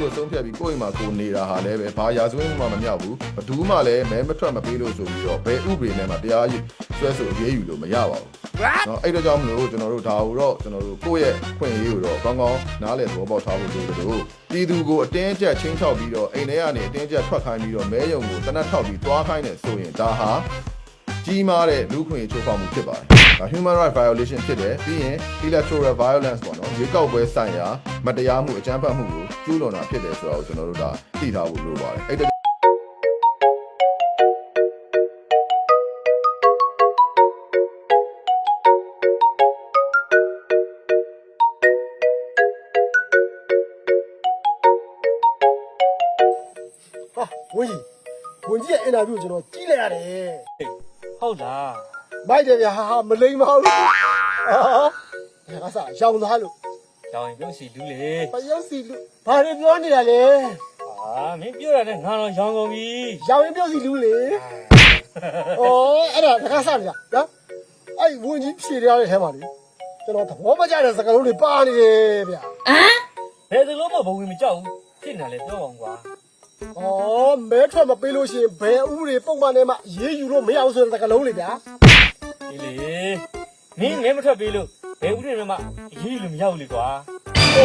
လို့ဆုံးဖြတ်ပြီးကိုယ့်အိမ်မှာကိုနေတာဟာလည်းပဲဘာရာဇဝတ်မှုမှမမြောက်ဘူးဘသူမှလည်းမဲမထွက်မပေးလို့ဆိုပြီးတော့ဘယ်ဥပဒေနဲ့မှတရားယူဆွဲဆိုအရေးယူလို့မရပါဘူးနော်အဲ့တော့ကြောင့်မလို့ကျွန်တော်တို့ဒါကိုတော့ကျွန်တော်တို့ကိုယ့်ရဲ့ခွင့်ရေးကိုတော့ကောင်းကောင်းနားလည်သဘောပေါက်ထားဖို့လိုတယ်လို့ပြည်သူကိုအတင်းအကျပ်ချင်းချောက်ပြီးတော့အိမ်ထဲကနေအတင်းအကျပ်ထွက်ခိုင်းပြီးတော့မဲယုံကိုတနတ်ထောက်ပြီးသွားခိုင်းတယ်ဆိုရင်ဒါဟာကြီးမားတဲ့လူခွင့်ချိုးဖောက်မှုဖြစ်ပါတယ် ဒါ human right violation ဖြစ်တယ်ပြီးရင် electoral violence ပေါ့နော်ရွေးကောက်ပွဲဆိုင်ရာမတရားမှုအကြမ်းဖက်မှုကိုကျူးလွန်တာဖြစ်တယ်ဆိုတော့ကျွန်တော်တို့ဒါသိထားဖို့လိုပါတယ်အဲ့တော့ဟာဝင်းကြီးဝင်းကြီးရဲ့အင်တာဗျူးကိုကျွန်တော်ကြည့်လိုက်ရတယ်ဟုတ်လား မိုက်တယ်ဗျာဟာဟာမလိမ္မာဘူးဟာဒါကစားရောင်သားလို့ကြောင်ရင်ပြုတ်စီလူလေပယုတ်စီလူဘာတွေပြောနေတာလဲအာမင်းပြောရတဲ့ငါတော့ရောင်းကုန်ပြီရောင်ရင်ပြုတ်စီလူလေဩအဲ့ဒါဒါကစားနေတာနော်အဲ့ဝင်းကြီးဖြေရတဲ့ထဲမှာလေကျွန်တော်သဘောမကျတဲ့စကားလုံးတွေပါနေတယ်ဗျာဘယ်သလိုမှဘဝင်မကြောက်ဘူးဖြစ်နေလဲပြောအောင်ကွာဩမဲထွက်မပေးလို့ရှိရင်ဘယ်ဥပဒေပုံမှန်နဲ့မှရေးယူလို့မရဘူးဆိုတဲ့စကားလုံးတွေဗျာ ဒီလေမင်းငဲမထွက်ပေးလို့ဘယ်ဥပဒေမှအရေးလို့မရဘူးလေကွာဩ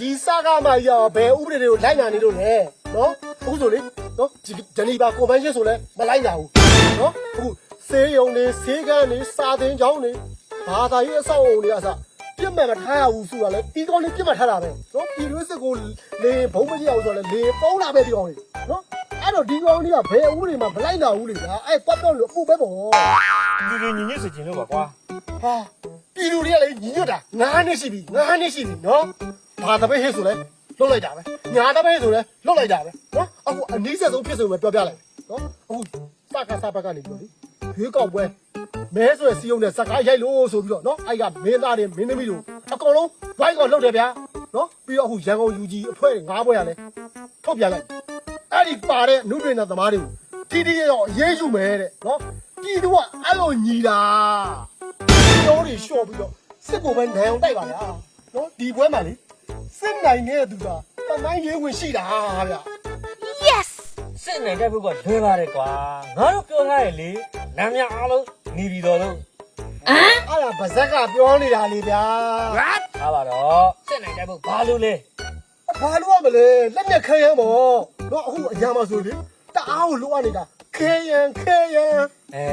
ဒီစကားမှရောဘယ်ဥပဒေတွေကိုလိုက်နာနေလို့လဲနော်အခုဆိုလေနော်ဒီဂျနီဗာကွန်ဗင်းရှင်းဆိုလဲမလိုက်နာဘူးနော်အခုဆေးရုံတွေဆေးကန်းတွေစာသင်ကျောင်းတွေဘာသာရေးအဆောက်အအုံတွေအစပြစ်မှတ်မထားရဘူးဆိုတာလေဒီကောင်းလေးပြစ်မှတ်ထားတာပဲနော်ပြည်တွင်းစစ်ကိုလေဘုံမကြည့်အောင်ဆိုတော့လေလေပေါင်းတာပဲဒီကောင်းလေးနော် အဲ့တော့ဒီကောင်းလေးကဘယ်ဥပဒေမှမလိုက်နာဘူးလေကွာအဲ့ပတ်တော့လို့အပူပဲပေါ့လူလူညီညွတ်စေချင်လို့ပါကွာဟာပြည်သူတွေကလည်းညီညွတ်တာငါးနှစ်ရှိပြီငါးနှစ်ရှိပြီနော်ဘာတပည့်ဟဲ့ဆိုလဲလွတ်လိုက်တာပဲညာတပည့်ဆိုလဲလွတ်လိုက်တာပဲနော်အခုအနည်းဆက်ဆုံးဖြစ်ဆုံးပဲပြောပြလိုက်နော်အခုစကားစပတ်ကနေပြောလေရွေးကောက်ပွဲမဲဆွဲစီယုံနဲ့စကားရိုက်လို့ဆိုပြီးတော့နော်အဲ့ကမင်းသားတွေမင်းသမီးတို့အကုန်လုံးဘိုင်းကောလှုပ်တယ်ဗျာနော်ပြီးတော့အခုရန်ကုန် UG အဖွဲ့ငါးဘွဲရလဲထုတ်ပြန်လိုက် အဲ့ဒီပါတဲ့နုဒေနာသမားတွေကိုတီတီရောအရေးယူမယ်တဲ့နော်ပြည်သူကအဲ့လိုညီတာပြောတွေလျှော့ပြီးတော့စစ်ကိုပဲနိုင်အောင်တိုက်ပါဗျာနော်ဒီပွဲမှာလေစစ်နိုင်တဲ့သူကတမိုင်းရေးဝင်ရှိတာဗျာစစ်နိုင်တဲ့ဘုကလွယ်ပါတယ်ကွာငါတို့ပြောထားရလေလမ်းမြအားလုံးနေပြီးတော့လို့အဲ့ဒါဗဇက်ကပြောနေတာလေဗျာထားပါတော့စစ်နိုင်တဲ့ဘုဘာလို့လဲဘာလို့ရမလဲလက်နဲ့ခဲရမ်းပေါ့ နော်အခုအရာမဆိုလေတအားကိုလိုအပ်နေတာခဲရန်ခဲရန်အဲ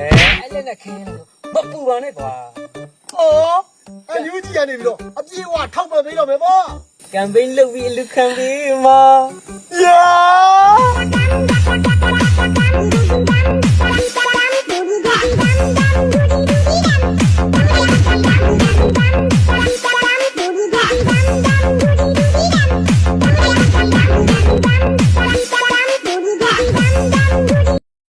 အဲ့လက်နဲ့ခင်းလို့မပူပါနဲ့ကွာအော်အယူကြီးကနေပြီးတော့အပြေးဝထောက်ပံ့ပေးတော့မယ်ပေါ့ကမ်ပိန်းလုပ်ပြီးအလူခံပြီးမှာယာ